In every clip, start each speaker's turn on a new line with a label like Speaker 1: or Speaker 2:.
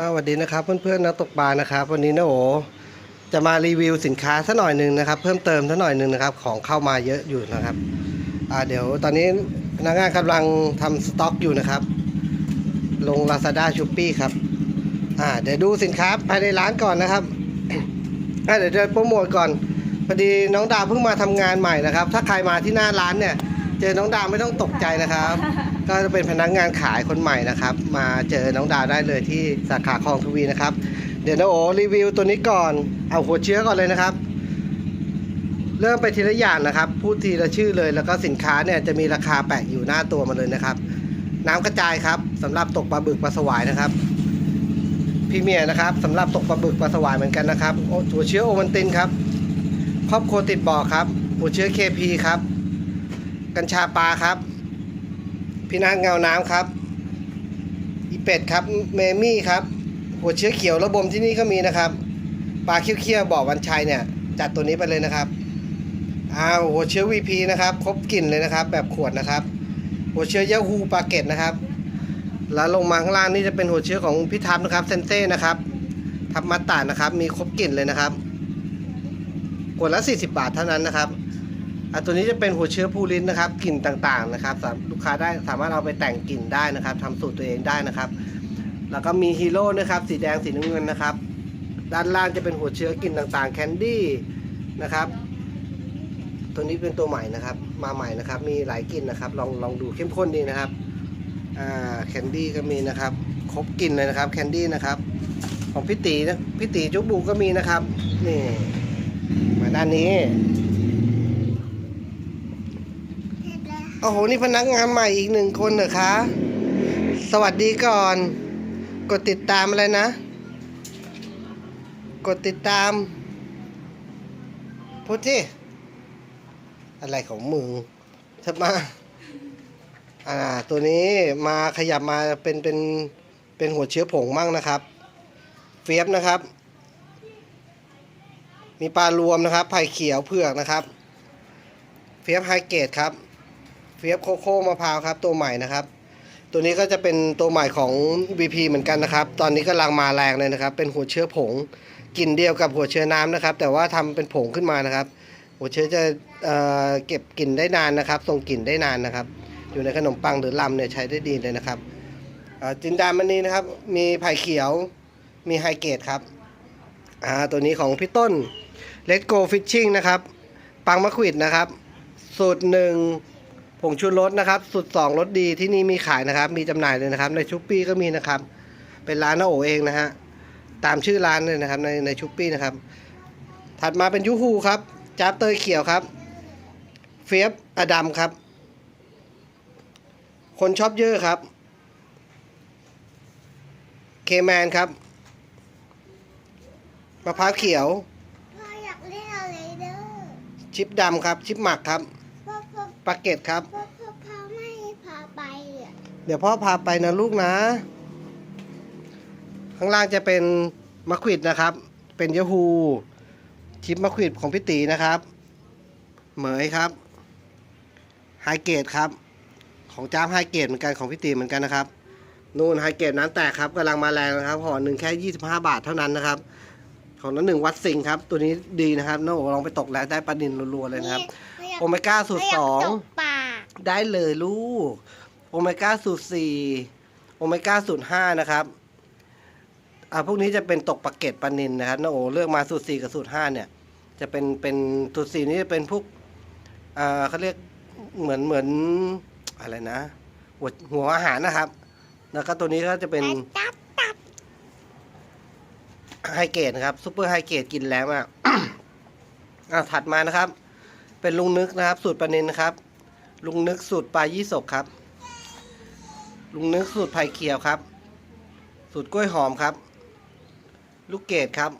Speaker 1: สวัสดีนะครับเพื่อนๆนักตกปลานะครับ วันนี้นะโอจะมารีวิวสินค้าสักหน่อยหนึ่งนะครับ เพิ่มเติมสักหน่อยหนึ่งนะครับ ของเข้ามาเยอะอยู่นะครับอ่าเดี๋ยวตอนนี้พนักงานกำลังทำสต็อกอยู่นะครับ ลง Lazada s h o p e e ครับอ่าเดี๋ยวดูสินค้าภายในร้านก่อนนะครับอ่าเดี๋ยวจะโปรโมทก่อนพอดีน้องดาวเพิ่งมาทำงานใหม่นะครับ ถ้าใครมาที่หน้าร้านเนี่ย เจอน้องดาวไม่ต้องตกใจนะครับ ก็จะเป็นพนักงานขายคนใหม่นะครับ มาเจอน้องดาวได้เลยที่สาขาคลองทวีนะครับ เดี๋ยวนะโอรีวิวตัวนี้ก่อนเอาหัวเชื้อก่อนเลยนะครับ เริ่มไปทีละอย่างนะครับ พูดทีละชื่อเลย แล้วก็สินค้าเนี่ยจะมีราคาแปะอยู่หน้าตัวมาเลยนะครับ น้ำกระจายครับสำหรับตกปลาบึกปลาสวายนะครับพรีเมียร์นะครับสำหรับตกปลาบึกปลาสวายเหมือนกันนะครับโอหัวเชื้อโอวันตินครับครอบครัวติดบ่อครับหัวเชื้อเคพีครับ กัญชาปลาครับ พี่นาศเงาน้ำครับอีเป็ดครับเมมี่ครับหัวเชื้อเขียวระบมที่นี่ก็มีนะครับปลาเคี้ยวๆบ่อวันชัยเนี่ย จัดตัวนี้ไปเลยนะครับอ้าวหัวเชื้อ VP นะครับ ครบกลิ่นเลยนะครับ แบบขวดนะครับ หัวเชื้อยาฮูปลาเกตนะครับ แล้วลงมาข้างล่างนี่จะเป็นหัวเชื้อของพี่ทับนะครับเซนเซ่นะครับทับมัตตานะครับ มีครบกลิ่นเลยนะครับขวดละ40 บาทเท่านั้นนะครับ อะตัวนี้จะเป็นหัวเชื้อพูลินนะครับกลิ่นต่างๆนะครับลูกค้าได้สามารถเอาไปแต่งกลิ่นได้นะครับทำสูตรตัวเองได้นะครับ แล้วก็มีฮีโร่นะครับ สีแดงสีน้ำเงินนะครับ ด้านล่างจะเป็นหัวเชื้อกลิ่นต่างๆ แคนดี้นะครับ ตัวนี้เป็นตัวใหม่นะครับ มาใหม่นะครับ มีหลายกลิ่นนะครับ ลองลองดูเข้มข้นดีนะครับอ่าแคนดี้ก็มีนะครับ ครบกลิ่นเลยนะครับแคนดี้นะครับของพี่ตีนะพี่ตีจุกบูก็มีนะครับนี่มาด้านนี้ อ้โห นี่พนักงานใหม่อีกหนึ่งคนเหรอคะ สวัสดีก่อน กดติดตามอะไรนะ กดติดตาม พูดที่อะไรของมึงถ้ามา อ่า ตัวนี้มาขยับมาเป็นเป็นเป็นหัวเชื้อผงมั่งนะครับ เฟียบนะครับ มีปลารวมนะครับไผ่เขียวเผือกนะครับ เฟียบไฮเกรดครับ เฟียบโคโค่มะพร้าวครับ ตัวใหม่นะครับ ตัวนี้ก็จะเป็นตัวใหม่ของ BP เหมือนกันนะครับ ตอนนี้กำลังมาแรงเลยนะครับ เป็นหัวเชื้อผงกลิ่นเดียวกับหัวเชื้อน้ำนะครับ แต่ว่าทำเป็นผงขึ้นมานะครับ หัวเชื้อจะเอเก็บกลิ่นได้นานนะครับส่งกลิ่นได้นานนะครับ อยู่ในขนมปังหรือลำเนี่ยใช้ได้ดีเลยนะครับจินดามันนี้นะครับ มีไผ่เขียวมีไฮเกรดครับอ่าตัวนี้ของพี่ต้น Let's Go Fishing นะครับ ปังมะขวิดนะครับ สูตรหนึ่ง ผงชูรสนะครับ สุดสองรสดีที่นี่มีขายนะครับ มีจำหน่ายเลยนะครับ ในชุปปี้ก็มีนะครับ เป็นร้านน้าโอเองนะฮะตามชื่อร้านเลยนะครับในในชุปปี้นะครับ ถัดมาเป็นยูฮูครับจับเตยเขียวครับ เฟียบอดัมครับ คนชอบเยอะครับเคแมนครับมะพร้าวเขียว
Speaker 2: พ่ออยากเล่นอะไรเด้อ
Speaker 1: ชิปดำครับ ชิปหมักครับ
Speaker 2: พ่อพ่อ
Speaker 1: ปลาเกตครับ
Speaker 2: พ่อพ่อพาไม่ให้พาไปอะ
Speaker 1: เดี๋ยวพ่อพาไปนะลูกนะ ข้างล่างจะเป็นมะขวิดนะครับ เป็นยาฮูชิปมะขวิดของพี่ตีนะครับ เหมยครับไฮเกตครับ ของจ้ามไฮเกตเหมือนกันของพี่ตีเหมือนกันนะครับ นู่นไฮเกตน้ำแตกครับกำลังมาแรงนะครับห่อหนึ่งแค่ 25 บาทเท่านั้นนะครับ ของนั้นหนึ่งวัดสิงห์ครับ ตัวนี้ดีนะครับน้องโอ๋ลองไปตกแล้วได้ปลาดินรัวๆเลยนะครับ
Speaker 2: พ่อยาก
Speaker 1: โอเมก้าสูตรสอง
Speaker 2: พ่ยากตกปลา
Speaker 1: ได้เลยลูก โอเมก้าสูตรสี่โอเมก้าสูตรห้านะครับอ่าพวกนี้จะเป็นตกปลาเก็ตปลานินนะครับน้าโอเลือกมาสูตรสี่กับสูตรห้าเนี่ย จะเป็นเป็นสูตรสี่นี่จะเป็นพวกอ่าเขาเรียกเหมือนเหมือนอะไรนะ หัวหัวอาหารนะครับ แล้วก็ตัวนี้ก็จะเป็น
Speaker 2: ตับตับ
Speaker 1: ไฮเกรดนะครับซูเปอร์ไฮเกรดกินแล้วอะอ่าถัดมานะครับ เป็นลุงนึกนะครับ สูตรปลานินนะครับ ลุงนึกสูตรปลายี่สกครับ ลุงนึกสูตรไผ่เขียวครับ สูตรกล้วยหอมครับ ลูกเกดครับ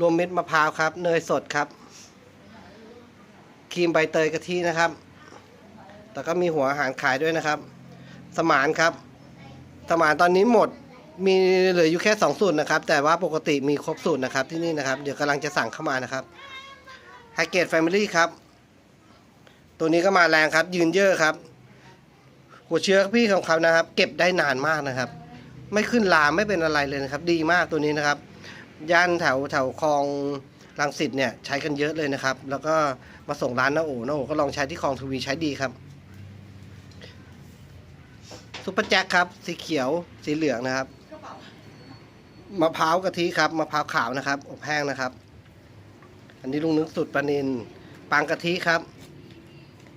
Speaker 1: รวมเม็ดมะพร้าวครับ เนยสดครับครีมใบเตยกะทินะครับ แต่ก็มีหัวอาหารขายด้วยนะครับ สมานครับ สมานตอนนี้หมด มีเหลืออยู่แค่สองสูตรนะครับ แต่ว่าปกติมีครบสูตรนะครับที่นี่นะครับ เดี๋ยวกำลังจะสั่งเข้ามานะครับ ไฮเกตแฟมิลี่ครับ ตัวนี้ก็มาแรงครับ ยืนเยอะครับ หัวเชื้อพี่ของเขานะครับ เก็บได้นานมากนะครับ ไม่ขึ้นลามไม่เป็นอะไรเลยนะครับ ดีมากตัวนี้นะครับ ย่านแถวแถวคลองรังสิตเนี่ยใช้กันเยอะเลยนะครับ แล้วก็มาส่งร้านน้าโอ๋น้าโอ๋ก็ลองใช้ที่คลองทวีใช้ดีครับซุปเปอร์แจ็คครับ สีเขียวสีเหลืองนะครับมะพร้าวกะทิครับมะพร้าวขาวนะครับอบแห้งนะครับ อันนี้ลุงนึกสุดปลานินปังกะทิครับ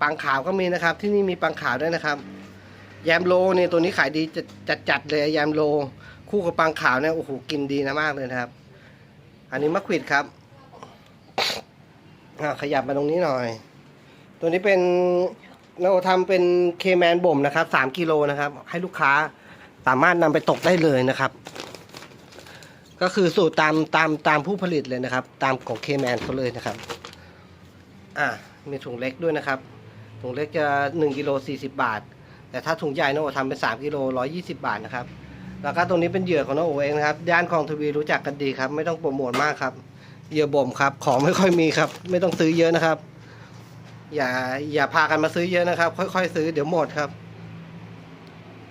Speaker 1: ปังขาวก็มีนะครับ ที่นี่มีปังขาวด้วยนะครับ แยมโลเนี่ยตัวนี้ขายดีจัดจัดเลยแยมโล คู่กับปังขาวเนี่ยโอ้โหกินดีนะมากเลยนะครับ อันนี้มะขวิดครับขยับมาตรงนี้หน่อย ตัวนี้เป็นเราทำเป็นเคแมนบ่มนะครับสามกิโลนะครับ ให้ลูกค้าสามารถนำไปตกได้เลยนะครับ ก็คือสูตรตามตามตามผู้ผลิตเลยนะครับ ตามของเคแมนเขาเลยนะครับ อ่ามีถุงเล็กด้วยนะครับ ถุงเล็กจะ1กิโล40 บาท แต่ถ้าถุงใหญ่น้องโอทำเป็น3กิโล120 บาทนะครับแล้วก็ตรงนี้เป็นเหยื่อของน้องโอเองนะครับย่านคลองทวีรู้จักกันดีครับ ไม่ต้องโปรโมทมากครับเหยื่อบ่มครับ ของไม่ค่อยมีครับ ไม่ต้องซื้อเยอะนะครับ อย่าอย่าพากันมาซื้อเยอะนะครับ ค่อยๆ ซื้อเดี๋ยวหมดครับ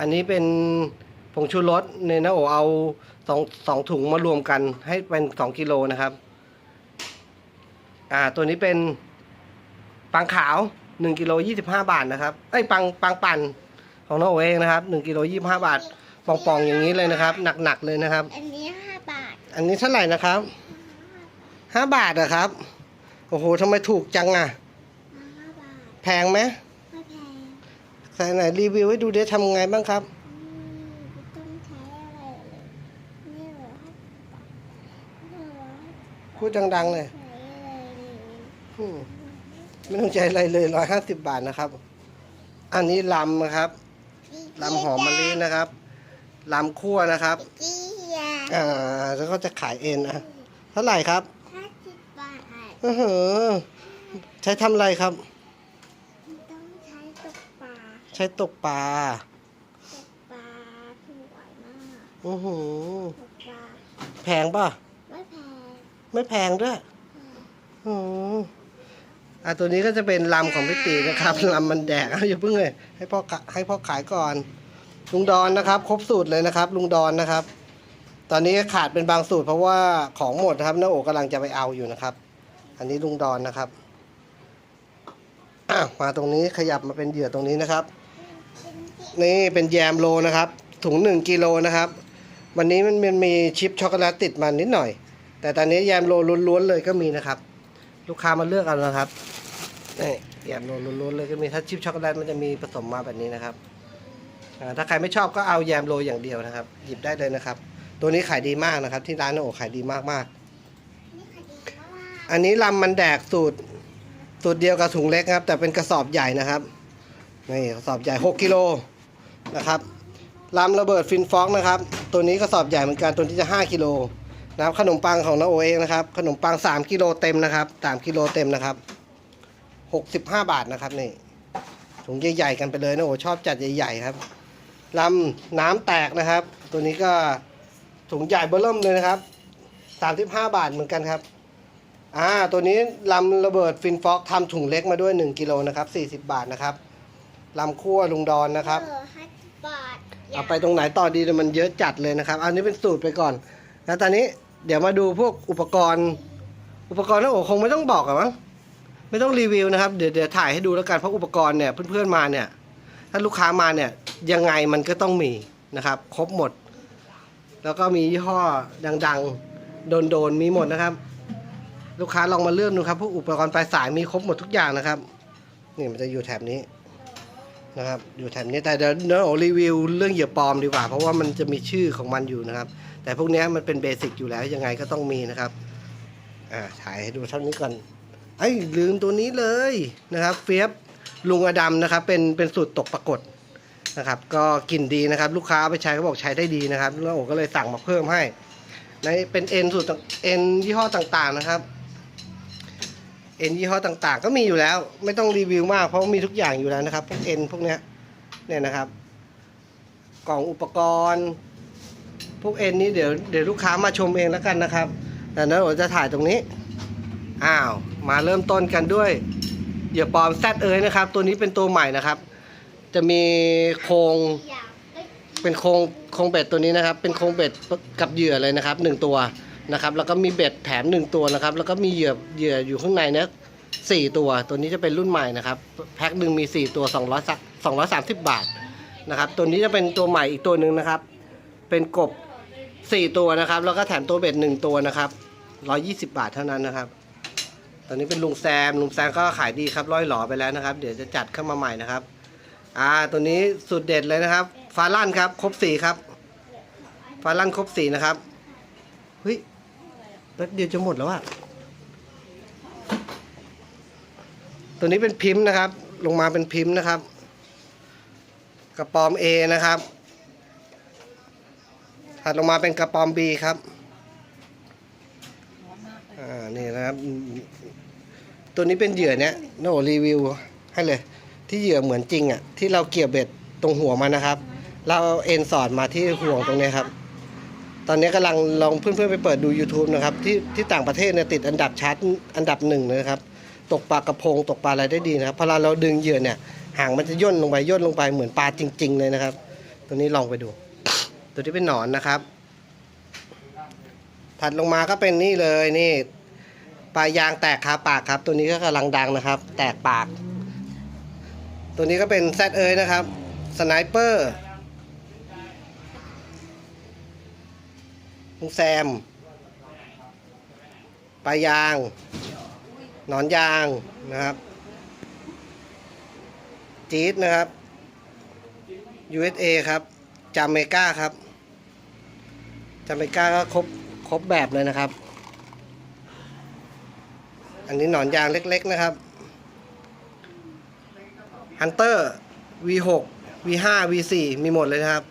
Speaker 1: อันนี้เป็น งชูรสเนี่ยนะโอเอาสองสองถุงมารวมกันให้เป็นสองกิโลนะครับ อ่า ตัวนี้เป็นปังขาวหนึ่งกิโลยี่สิบห้าบาทนะครับไอ้ยปังปังปั่นของน้องโอเองนะครับหนึ่งกิโลยี่สิบห้าบาทปองๆอย่างนี้เลยนะครับ หนักๆเลยนะครับ
Speaker 2: อันนี้ห้าบาท
Speaker 1: อันนี้เท่าไหร่นะครับห้าบาทนะครับ โอ้โหทำไมถูกจังอะ
Speaker 2: ห้าบาท
Speaker 1: แพงไหม
Speaker 2: ไม่แพง
Speaker 1: ใส่ไหนรีวิวให้ดูเดี๋ยวทำไงบ้างครับ
Speaker 2: อืมต้องใช้อะไรเลยนี่เหรอนี่เหรอ
Speaker 1: พูดดังๆเลย
Speaker 2: ใช้อะไรนี่
Speaker 1: อืมไม่ต้องใจอะไรเลยร้อยห้าสิบบาทนะครับ อันนี้ลำนะครับลำหอมมะลินะครับลำคั่วนะครับ
Speaker 2: เกี้ย
Speaker 1: อ่า แล้วก็จะขายเองนะเท่าไหร่ครับ
Speaker 2: ห้าสิบบาท
Speaker 1: อื้อหือใช้ทำอะไรครับ
Speaker 2: ต้องใช้ตกปลา
Speaker 1: ใช้ตกปลา
Speaker 2: ตกปลาสวยมาก
Speaker 1: อือหือ
Speaker 2: ตกปลา
Speaker 1: แพงป่ะ
Speaker 2: ไม่แพง
Speaker 1: ไม่แพงด้วย อืออะตัวนี้ก็จะเป็นลำของพี่ตีนะครับลำมันแดกเอาอย่าเพิ่งเลยให้พ่อขะให้พ่อขายก่อน ลุงดอนนะครับ ครบสูตรเลยนะครับ ลุงดอนนะครับ ตอนนี้ขาดเป็นบางสูตร เพราะว่าของหมดนะครับน้าโอกำลังจะไปเอาอยู่นะครับ อันนี้ลุงดอนนะครับอะมาตรงนี้ขยับมาเป็นเหยื่อตรงนี้นะครับ นี่เป็นแยมโลนะครับ ถุงหนึ่งกิโลนะครับ วันนี้มันมันมีชิปช็อกโกแลตติดมานิดหน่อย แต่ตอนนี้แยมโลล้วนๆเลยก็มีนะครับ ลูกค้ามาเลือกเอานะครับนี่แยมโลล้วนๆเลยก็มีถ้าชิปช็อกโกแลตมันจะมีผสมมาแบบนี้นะครับอ่าถ้าใครไม่ชอบก็เอาแยมโลอย่างเดียวนะครับ หยิบได้เลยนะครับ ตัวนี้ขายดีมากนะครับ ที่ร้านโอขายดีมาก
Speaker 2: นี่ค่ะดีมาก
Speaker 1: ๆ อันนี้ลำมันแดกสูตรสูตรเดียวกับถุงเล็กครับ แต่เป็นกระสอบใหญ่นะครับนี่กระสอบใหญ่ 6กิโลนะครับลำระเบิดฟินฟอกนะครับ ตัวนี้กระสอบใหญ่เหมือนกันตัวนี้จะ 5กิโล นะครับขนมปังของน้าโอเองนะครับ ขนมปัง3กิโลเต็มนะครับ3กิโลเต็มนะครับ65บาทนะครับนี่ถุงใหญ่ๆกันไปเลยนะโอชอบจัดใหญ่ๆครับลำน้ำแตกนะครับ ตัวนี้ก็ถุงใหญ่เบอร์เริ่มเลยนะครับ35บาทเหมือนกันครับอ่าตัวนี้ลำระเบิดฟินฟอกทำถุงเล็กมาด้วย1กิโลนะครับ40บาทนะครับลำคั่วลุงดอนนะครับ
Speaker 2: เออห้าสิบบาท
Speaker 1: เอาไปตรงไหนต่อดีแต่มันเยอะจัดเลยนะครับ อันนี้เป็นสูตรไปก่อน แล้วตอนนี้ เดี๋ยวมาดูพวกอุปกรณ์ อุปกรณ์นะโอ้คงไม่ต้องบอกอะมั้งไม่ต้องรีวิวนะครับเดี๋ยวเดี๋ยวถ่ายให้ดูแล้วกันเพราะอุปกรณ์เนี่ยเพื่อนๆมาเนี่ย ถ้าลูกค้ามาเนี่ยยังไงมันก็ต้องมีนะครับ ครบหมด แล้วก็มียี่ห้อดังๆ โดนๆมีหมดนะครับ ลูกค้าลองมาเลือกดูครับพวกอุปกรณ์ปลายสายมีครบหมดทุกอย่างนะครับนี่มันจะอยู่แถบนี้นะครับอยู่แถบนี้แต่เดี๋ยวเดี๋ยวรีวิวเรื่องเหยื่อปลอมดีกว่า เพราะว่ามันจะมีชื่อของมันอยู่นะครับ แต่พวกนี้มันเป็นเบสิกอยู่แล้วยังไงก็ต้องมีนะครับ อ่าถ่ายให้ดูเท่านี้ก่อนไอ้ยลืมตัวนี้เลยนะครับ เฟียบลุงอดัมนะครับ เป็นเป็นสูตรตกปรากฏนะครับ ก็กลิ่นดีนะครับ ลูกค้าไปใช้เขาบอกใช้ได้ดีนะครับแล้วโอก็เลยสั่งมาเพิ่มให้ในเป็นเอ็นสูตรเอ็นยี่ห้อต่างๆนะครับเอ็นยี่ห้อต่างๆ ก็มีอยู่แล้ว ไม่ต้องรีวิวมากเพราะมีทุกอย่างอยู่แล้วนะครับพวกเอ็นพวกเนี้ยเนี่ยนะครับ กล่องอุปกรณ์ พวกเอ็นนี้เดี๋ยวเดี๋ยวลูกค้ามาชมเองแล้วกันนะครับแต่นั้นผมจะถ่ายตรงนี้ อ้าว มาเริ่มต้นกันด้วยเหยื่อปลอมแซดเอยนะครับ ตัวนี้เป็นตัวใหม่นะครับ จะมีโครงเป็นโครงโครงเบ็ดตัวนี้นะครับ เป็นโครงเบ็ดกับเหยื่อเลยนะครับหนึ่งตัวนะครับ แล้วก็มีเบ็ดแถมหนึ่งตัวนะครับ แล้วก็มีเหยื่อเหยื่ออยู่ข้างในเนี้ยสี่ตัวตัวนี้จะเป็นรุ่นใหม่นะครับ แพ็คหนึ่งมีสี่ตัวสองร้อยสองร้อยสามสิบบาทนะครับ ตัวนี้จะเป็นตัวใหม่อีกตัวหนึ่งนะครับ เป็นกบ สี่ตัวนะครับ แล้วก็แถมตัวเบ็ดหนึ่งตัวนะครับร้อยี่สิบาทเท่านั้นนะครับ ตอนนี้เป็นลุงแซม ลุงแซมก็ขายดีครับร้อยหลอไปแล้วนะครับ เดี๋ยวจะจัดเข้ามาใหม่นะครับ อ่า ตัวนี้สุดเด็ดเลยนะครับ ฟาลั่นครับ ครบสีครับ ฟาลั่นครบสีนะครับ เฮ้ยแป๊บเดียวจะหมดแล้วอะตัวนี้เป็นพิมพ์นะครับ ลงมาเป็นพิมพ์นะครับ กระปอม A นะครับ ถัดลงมาเป็นกระปอม B ครับอ่านี่นะครับ ตัวนี้เป็นเหยื่อเนี้ยโนรีวิวให้เลย ที่เหยื่อเหมือนจริงอะที่เราเกี่ยวเบ็ดตรงหัวมันนะครับ เราเอาเอ็นสอดมาที่ห่วงตรงนี้ครับ ตอนนี้กำลังลองเพื่อนๆไปเปิดดู YouTube นะครับ ที่ที่ต่างประเทศเนี่ยติดอันดับชาร์ตอันดับหนึ่งเลยนะครับ ตกปลากระพงตกปลาอะไรได้ดีนะครับพอเราเราดึงเหยื่อเนี่ยหางมันจะย่นลงไปย่นลงไปเหมือนปลาจริง ๆ เลยนะครับ ตัวนี้ลองไปดู ตัวที่เป็นหนอนนะครับ ถัดลงมาก็เป็นนี่เลยนี่ปลายางแตกคาปากครับ ตัวนี้ก็กำลังดังนะครับ แตกปาก ตัวนี้ก็เป็นแซดเอ้ยนะครับสไนเปอร์ลุงแซมปลายาง หนอนยางนะครับ จี๊ดนะครับ USA ครับจาเมกาครับ จาเมกาก็ครบครบแบบเลยนะครับ อันนี้หนอนยางเล็กๆนะครับฮันเตอร์ V6 V5 V4 มีหมดเลยนะครับ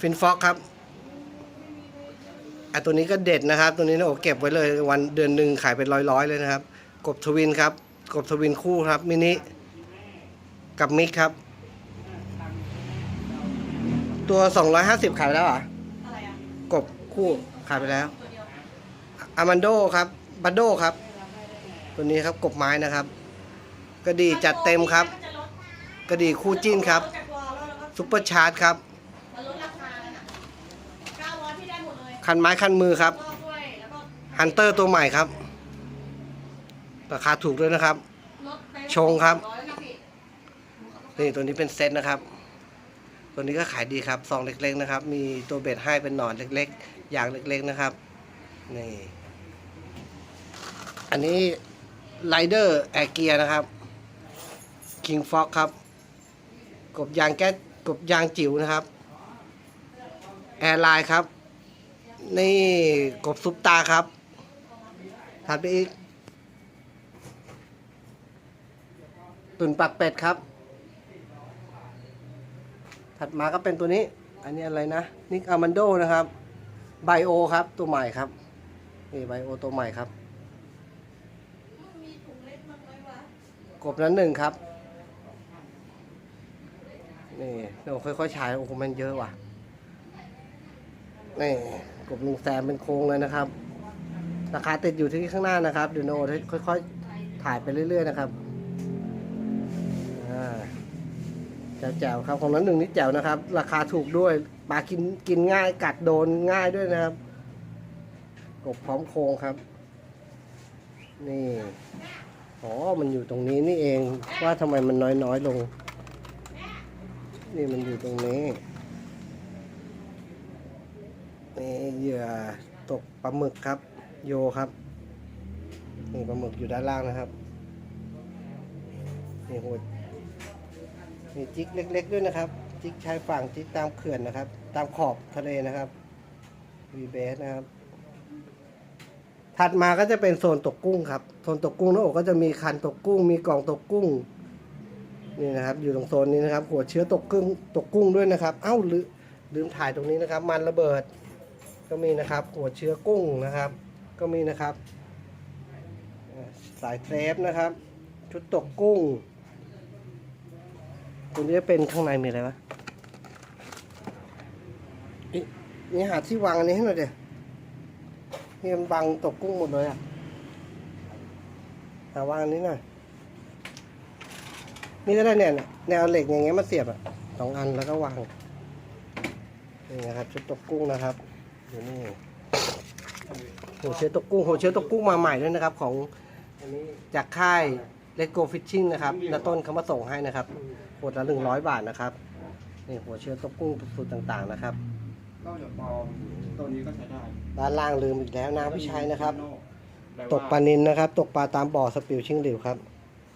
Speaker 1: ฟินฟ็อกครับอะตัวนี้ก็เด็ดนะครับ ตัวนี้นะโอ้เก็บไว้เลยวันเดือนหนึ่งขายเป็นร้อยๆเลยนะครับ กบทวินครับ กบทวินคู่ครับมินิกับมิกครับ ตัว 250 ขายแล้วอะ
Speaker 3: อะไรอะ
Speaker 1: กบ คู่ขายไปแล้วอามันโดครับบัดโดครับ ตัวนี้ครับกบไม้นะครับ กระดีจัดเต็มครับ กระดีคู่จิ้นครับซุปเปอร์ชาร์จครับ
Speaker 3: คันไม้
Speaker 1: คันมือครับฮันเตอร์ตัวใหม่ครับราคาถูกด้วยนะครับ ชงครับ
Speaker 3: นี่
Speaker 1: ตัวนี้เป็นเซตนะครับ ตัวนี้ก็ขายดีครับซองเล็ก ๆ นะครับ มีตัวเบ็ดให้เป็นหนอนเล็ก ๆ อย่างเล็กๆนะครับ นี่ อันนี้ไรเดอร์แอร์เกียร์นะครับคิงฟ็อกครับ กบยางแก๊สกบยางจิ๋วนะครับ แอร์ไลน์ครับ นี่กบซุปตาครับ ถัดไปอีก ตุ่นปักเป็ดครับ ถัดมาก็เป็นตัวนี้ อันนี้อะไรนะ นิกอามันโดนะครับ ไบโอครับตัวใหม่ครับ นี่ไบโอตัวใหม่ครับ
Speaker 3: มีถุงเล็กมากเลยวะ
Speaker 1: กบนั้นหนึ่งครับ นี่เราค่อยๆฉายโอ้โหมันเยอะว่ะ นี่กบลุงแซมเป็นโครงเลยนะครับ ราคาติดอยู่ที่ข้างหน้านะครับเดี๋ยวโนค่อยๆถ่ายไปเรื่อยๆนะครับ แจ๋วๆครับของนั้นหนึ่งนี่แจ๋วนะครับ ราคาถูกด้วยปลากินกินง่ายกัดโดนง่ายด้วยนะครับ กบพร้อมโครงครับ นี่อ๋อมันอยู่ตรงนี้นี่เองว่าทำไมมันน้อยๆลง นี่มันอยู่ตรงนี้นี่เหยื่อตกปลาหมึกครับ โยครับนี่ปลาหมึกอยู่ด้านล่างนะครับนี่โหด มีจิกเล็ก ๆ ด้วยนะครับ จิกชายฝั่งจิกตามเขื่อนนะครับ ตามขอบทะเลนะครับวีเบสนะครับ ถัดมาก็จะเป็นโซนตกกุ้งครับโซนตกกุ้งน้าอกก็จะมีคันตกกุ้ง มีกล่องตกกุ้งนี่นะครับ อยู่ตรงโซนนี้นะครับ หัวเชื้อตกกุ้งตกกุ้งด้วยนะครับ เอ้าลืมลืมถ่ายตรงนี้นะครับ มันระเบิด ก็มีนะครับ หัวเชื้อกุ้งนะครับ ก็มีนะครับสายเซฟนะครับ ชุดตกกุ้ง ตัวนี้จะเป็นข้างในมีอะไรวะอินี่หาที่วางอันนี้ให้หน่อยเดี๋ยนี่มันบังตกกุ้งหมดเลยอะ หาวางอันนี้หน่อย นี่ก็ได้เนี่ยนะแนวเหล็กอย่างเงี้ยมาเสียบอะสองอันแล้วก็วาง นี่นะครับชุดตกกุ้งนะครับอยู่นี่หัวเชื้อตกกุ้งหัวเชื้อตกกุ้งมาใหม่ด้วยนะครับ ของจากค่าย เลโกฟิชชิ่งนะครับนาต้นเขามาส่งให้นะครับขวดละหนึ่งร้อยบาทนะครับนี่หัวเชื้อตกกุ้งสูตรต่างๆนะครับ
Speaker 4: ก็จะปลอมตัวนี้ก็ใช้ได้
Speaker 1: ด้านล่างลืมอีกแล้วน้ำพิชัยนะครับ
Speaker 4: แต่
Speaker 1: ต
Speaker 4: ว่
Speaker 1: กปลานินนะครับ ตกปลาตามบ่อสปิลชิงหลิวครับ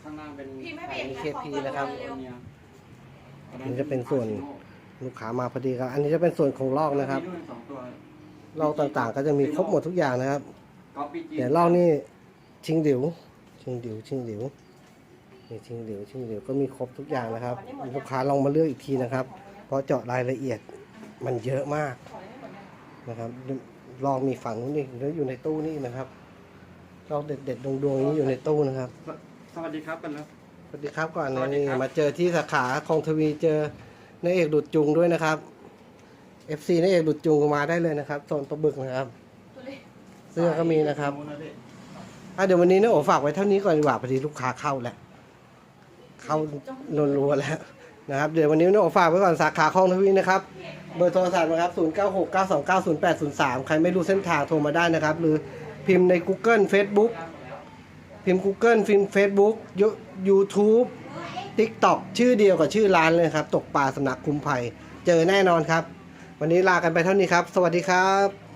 Speaker 4: ข้างล่างเป็น
Speaker 3: พิมพ์ให้เบรก
Speaker 1: มี
Speaker 3: นะ
Speaker 1: KP นะครับ
Speaker 4: ตัวเนี้ย
Speaker 1: อันนี้จะเป็นส่วนลูกค้ามาพอดีครับ อันนี้จะเป็นส่วนของลอกนะครับ
Speaker 4: มีด้วยสองตัว
Speaker 1: ลอกต่างๆ ก็จะมีครบหมดทุกอย่างนะครับ
Speaker 4: ก๊อปปี้จีน
Speaker 1: เดี๋ยวลอกนี่ชิงหลิวชิงหลิวชิงหลิว นี่ชิงหลิวชิงหลิวก็มีครบทุกอย่างนะครับ ลูกค้าลองมาเลือกอีกทีนะครับ เพราะเจาะรายละเอียดมันเยอะมากนะครับลองมีฝั่งนู้นนี่แล้วอยู่ในตู้นี่นะครับลอกเด็ดๆดวงๆนี้อยู่ในตู้นะครับ
Speaker 4: สวัสดีครับกันแล้ว
Speaker 1: สวัสดีครับก่อน
Speaker 4: สวั
Speaker 1: นะ
Speaker 4: สดี
Speaker 1: นี่
Speaker 4: ครับ
Speaker 1: มาเจอที่สาขาคลองทวีเจอในายเอกดุดจุงด้วยนะครับ FC ในายเอกดุดจุงมาได้เลยนะครับโซนตัวบึกนะครับเสื้อก็มีนะครับอะเดี๋ยววันนี้นะโอฝากไว้เท่านี้ก่อนดีกว่าพอดีลูกค้าเข้าแล้ว เข้ารัวๆแล้วนะครับเดี๋ยววันนี้นะโอฝากไว้ก่อนสาขาคลองทวีนะครับ เบอร์โทรศัพท์นะครับ 0 9 6 9 2 9 0 8 0 3 ใครไม่รู้เส้นทางโทรมาได้นะครับ หรือพิมพ์ใน Google Facebook พิมพ์ Google พิมพ์ Facebook YouTube TikTok ชื่อเดียวกับชื่อร้านเลยครับ ตกปลาสำนักคุ้มภัย เจอแน่นอนครับ วันนี้ลากันไปเท่านี้ครับ สวัสดีครับ